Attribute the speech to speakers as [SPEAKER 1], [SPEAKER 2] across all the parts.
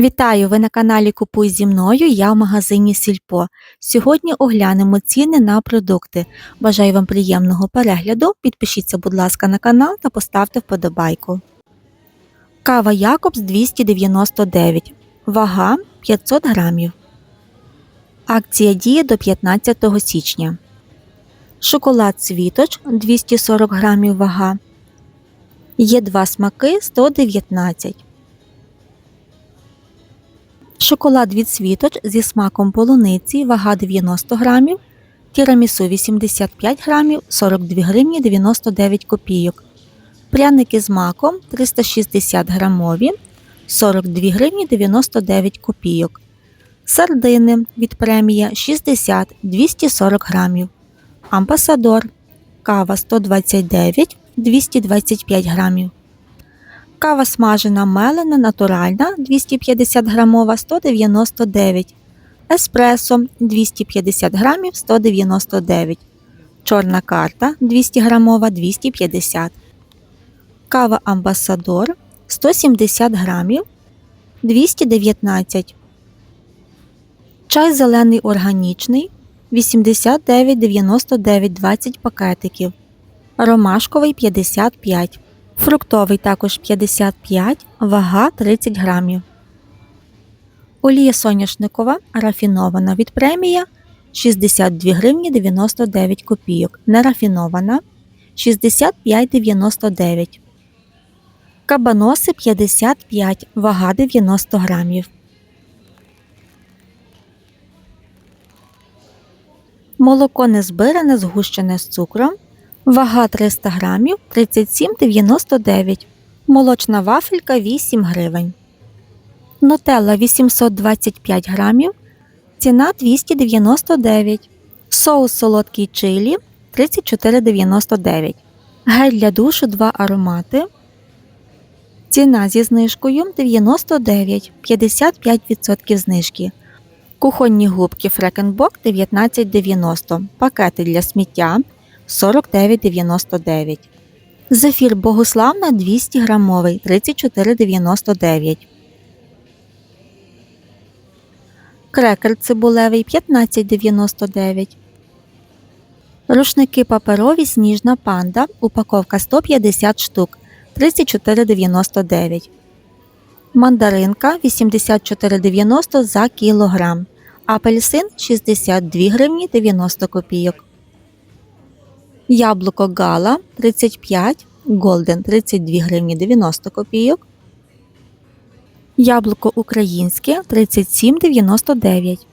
[SPEAKER 1] Вітаю! Ви на каналі Купуй зі мною. Я в магазині Сільпо. Сьогодні оглянемо ціни на продукти. Бажаю вам приємного перегляду. Підпишіться, будь ласка, на канал та поставте вподобайку. Кава Якобс 299. Вага 500 грамів. Акція діє до 15 січня. Шоколад Світоч 240 грамів вага. Є два смаки 119. Шоколад від світоч зі смаком полуниці, вага 90 грамів, тірамісу 85 грамів, 42 гривні 99 копійок. Пряники з маком 360 грамові, 42 гривні 99 копійок. Сардини від премія 60 240 грамів. Амбасадор кава 129 225 грамів. Кава смажена мелена натуральна 250 грамова 199 Еспресо 250 грамів 199 Чорна карта 200 грамова 250 Кава Амбасадор 170 грамів 219 Чай зелений органічний 89,99 20 пакетиків. Ромашковий 55 Фруктовий також 55, вага 30 грамів. Олія соняшникова рафінована від премія 62 гривні 99 копійок. Нерафінована 65,99. Кабаноси 55, вага 90 грамів. Молоко незбиране згущене з цукром Вага 300 грамів 37,99. Молочна вафелька 8 гривень. Нутелла 825 грамів. Ціна 299. Соус солодкий чилі 34,99. Гель для душу 2 аромати. Ціна зі знижкою 99, 55% знижки. Кухонні губки Фрекенбок 19,90. Пакети для сміття 49,99. Зефір Богославна 200 грамовий 34,99. Крекер цибулевий 15,99. Рушники паперові сніжна панда. Упаковка 150 штук 34,99. Мандаринка 84,90 за кілограм. Апельсин 62 гривні 90 копійок. Яблуко Гала 35, Голден 32 гривні 90 копійок. Яблуко українське 37,99.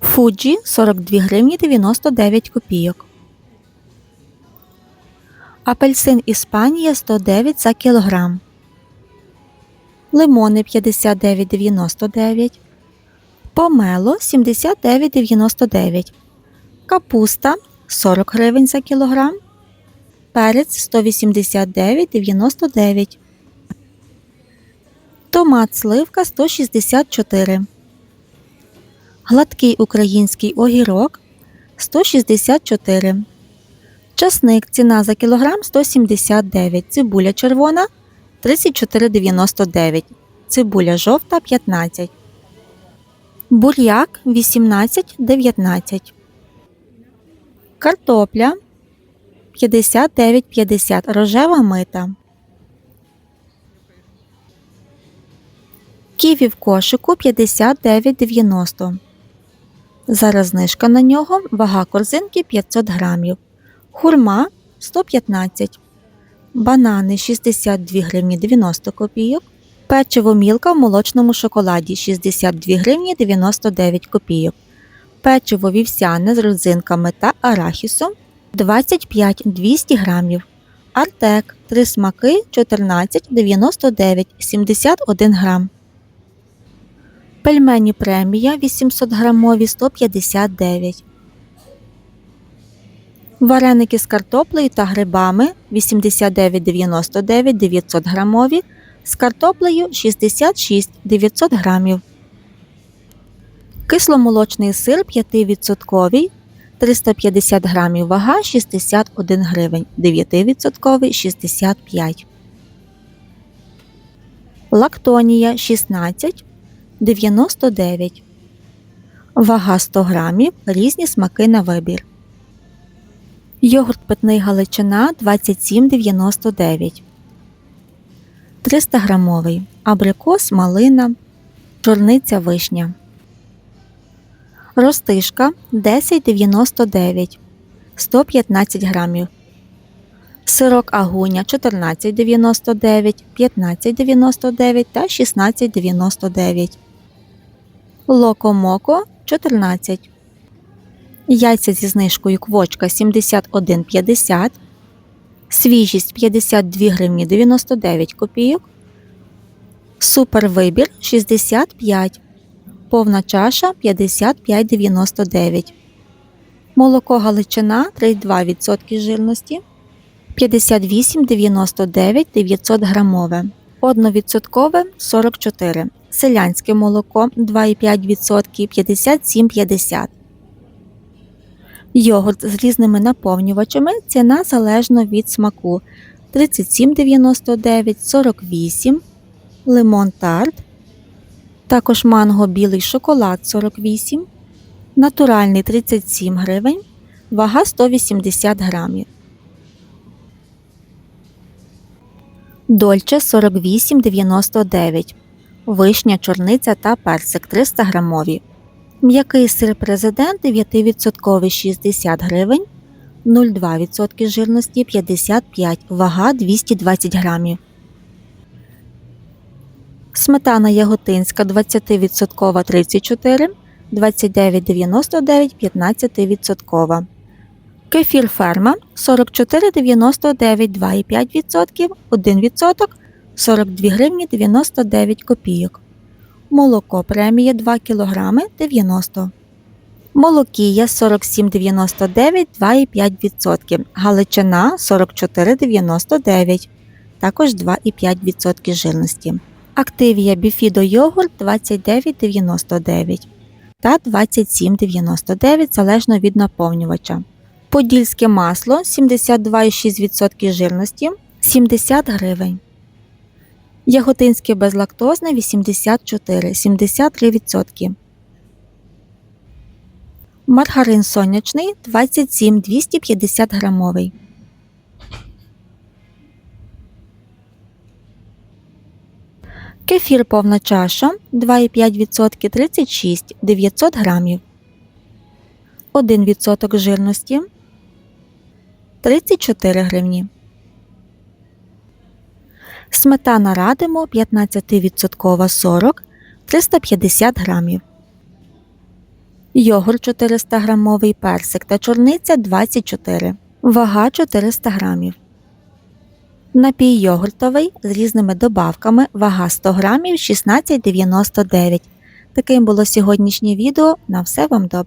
[SPEAKER 1] Фуджі 42 гривні 99 копійок. Апельсин Іспанія 109 за кілограм. Лимони 59,99. Помело 79,99. Капуста 40 гривень за кілограм, перець 189,99, томат сливка 164, гладкий український огірок 164, часник ціна за кілограм 179, цибуля червона 34,99, цибуля жовта 15, буряк 18,19. Картопля 59,50 рожева мита. Ківі в кошику 59,90. Зараз знижка на нього. Вага корзинки 500 грамів. Хурма 115. Банани 62 гривні 90 копійок. Печиво мілка в молочному шоколаді 62 гривні 99 копійок печиво вівсяне з родзинками та арахісом 25-200 грамів. Артек 3 смаки 14,99 71 грам. Пельмені премія 800 грамові 159. Вареники з картоплею та грибами 89,99 900 грамові. З картоплею 66 900 грамів. Кисломолочний сир 5% 350 грамів вага 61 гривень, 9% 65. Лактонія 16 99. Вага 100 грамів, різні смаки на вибір. Йогурт питний Галичина 27,99. 300 грамовий. Абрикос, малина, чорниця вишня. Ростишка 10,99. 115 грамів. Сирок агуня 14,99, 15,99 та 16,99. Локо-моко 14. Яйця зі знижкою квочка 71,50. Свіжість 52 гривні 99 копійок. Супер вибір 65. Повна чаша 55,99. Молоко Галичина 3,2% жирності 58,99 900 грамове. 1% 44. Селянське молоко 2,5% 57,50. Йогурт з різними наповнювачами ціна залежно від смаку 37,99 48 лимон тарт, також манго білий шоколад 48, натуральний 37 гривень, вага 180 грамів. Дольче 48,99, вишня, чорниця та персик 300 грамові. М'який сир президент 9% 60 гривень, 0,2% жирності 55, вага 220 грамів. Сметана яготинська 20% 34, 29,99 15%. Кефір ферма 44,99 2,5%, 1%, 42 гривні 99 копійок. Молоко премія 2 кг 90. Молокія 47,99 2,5%. Галичина 44,99, також 2,5% жирності. Активія Біфідо йогурт 29,99 та 27,99 залежно від наповнювача. Подільське масло 72,6% жирності 70 гривень. Яготинське безлактозне 84 73%. Маргарин сонячний 27 250 грамовий. Кефір повна чаша 2,5% 36 900 грамів. 1% жирності 34 гривні. Сметана радимо 15% 40 350 грамів. Йогурт 400 грамовий персик та чорниця 24. Вага 400 грамів. Напій йогуртовий з різними добавками, вага 100 грамів 16,99. Таким було сьогоднішнє відео. На все вам добре.